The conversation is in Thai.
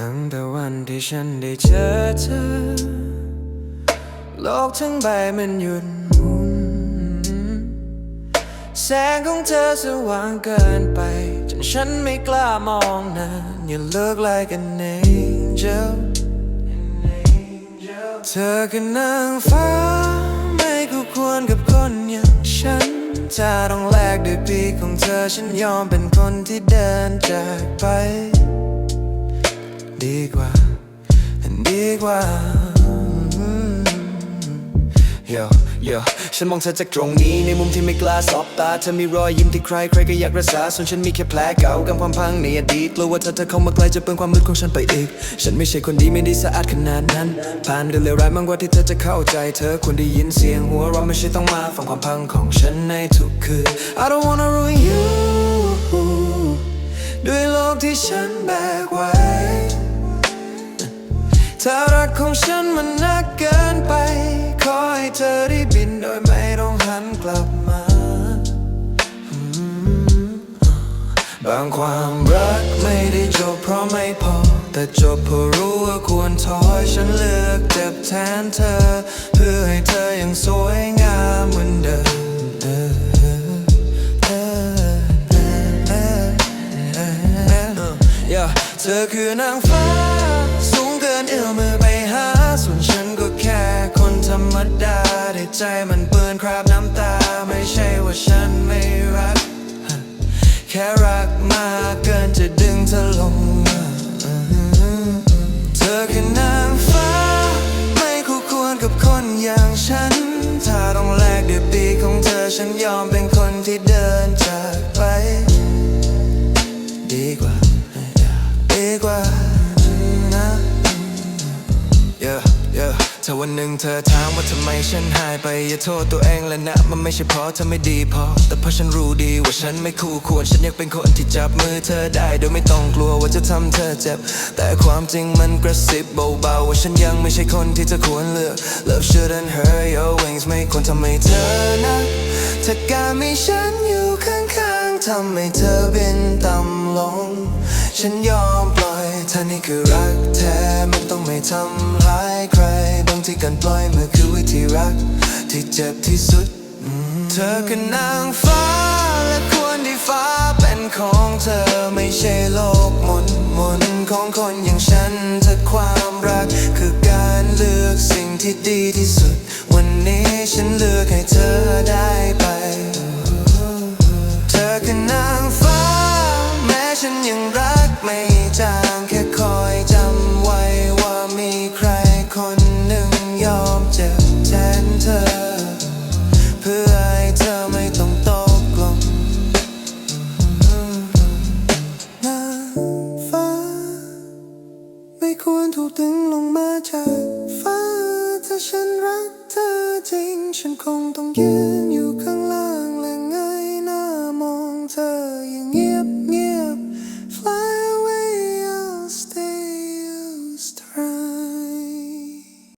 ตั้งแต่วันที่ฉันได้เจอเธอ โลกทั้งใบมันหยุดหมุน แสงของเธอสว่างเกินไป จนฉันไม่กล้ามองหน้า You look like an angel เธอคือนางฟ้า ไม่คู่ควรกับคนอย่างฉันถ้าต้องแลกด้วยปีของเธอฉันยอมเป็นคนที่เดินจากไป ดีกว่า ดีกว่าโยโยฉันมองเธอจากตรงนี้ในมุมที่ไม่กล้าสบตา เธอมีรอยยิ้มที่ใครใครก็อยากรักษา ส่วนฉันมีแค่แผลเก่ากำความพังในอดีตกลัวว่าเธอจะเข้ามาใกล้จะเปิดความมืดของฉันไปอีก ฉันไม่ใช่คนดีไม่ได้สะอาดขนาดนั้น ผ่านเรื่องเลวร้ายมากกว่าที่เธอจะเข้าใจ เธอควรได้ยินเสียงหัวเราะไม่ใช่ต้องมาฟังความพังของฉันในทุกคืน I don't wanna ruin you ด้วยโลกที่ฉันแบกไว้ ถ้ารักของฉันมันนักเกินไป ขอให้เธอได้บินโดยไม่ต้องหันกลับมา บางความรักไม่ได้จบเพราะไม่พอ แต่จบเพราะรู้ว่าควรถอยฉันเลือกเจ็บแทนเธอ เพื่อให้เธอยังสวยงามเหมือนเดิมเธอคือนางฟ้า นเอื้อมมือไปหา ส่วนฉันก็แค่คนธรรมดาในใจมันเปื้อนคราบน้ำตา ไม่ใช่ว่าฉันไม่รัก แค่รักมากเกินจะดึงเธอลงมาเธอคือนางฟ้า ไม่คู่ควรกับคนอย่างฉัน ถ้าต้องแลกด้วยปีของเธอฉันยอมเป็นคนที่เดินจากไป ดีกว่า ถ้าวันหนึ่งเธอถามว่าทำไมฉันหายไป อย่าโทษตัวเองแล้วนะ มันไม่ใช่เพราะเธอไม่ดีพอ แต่เพราะฉันรู้ดีว่าฉันไม่คู่ควร ฉันอยากเป็นคนที่จับมือเธอได้ โดยไม่ต้องกลัวว่าจะทำเธอเจ็บ แต่ความจริงมันกระซิบเบาๆว่าฉันยังไม่ใช่คนที่เธอควรเลือก Love shouldn't hurt your wings ไม่ควรทำให้เธอนะถ้าการมีฉันอยู่ข้างๆทำให้เธอบินต่ำลง ฉันยอมปล่อยถ้านี่คือรักแท้มันต้องไม่ทำร้ายใคร ที่การปล่อยมือคือวิธีรัก ที่เจ็บที่สุด เธอคือนางฟ้า และควรที่ฟ้าเป็นของเธอไม่ใช่โลกหมุนหมุนของคนอย่างฉันเธอความรัก คือการเลือกสิ่งที่ดีที่สุด ดึงลงมาจากฟ้า ถ้าฉันรักเธอจริง ฉันคงต้องยืนอยู่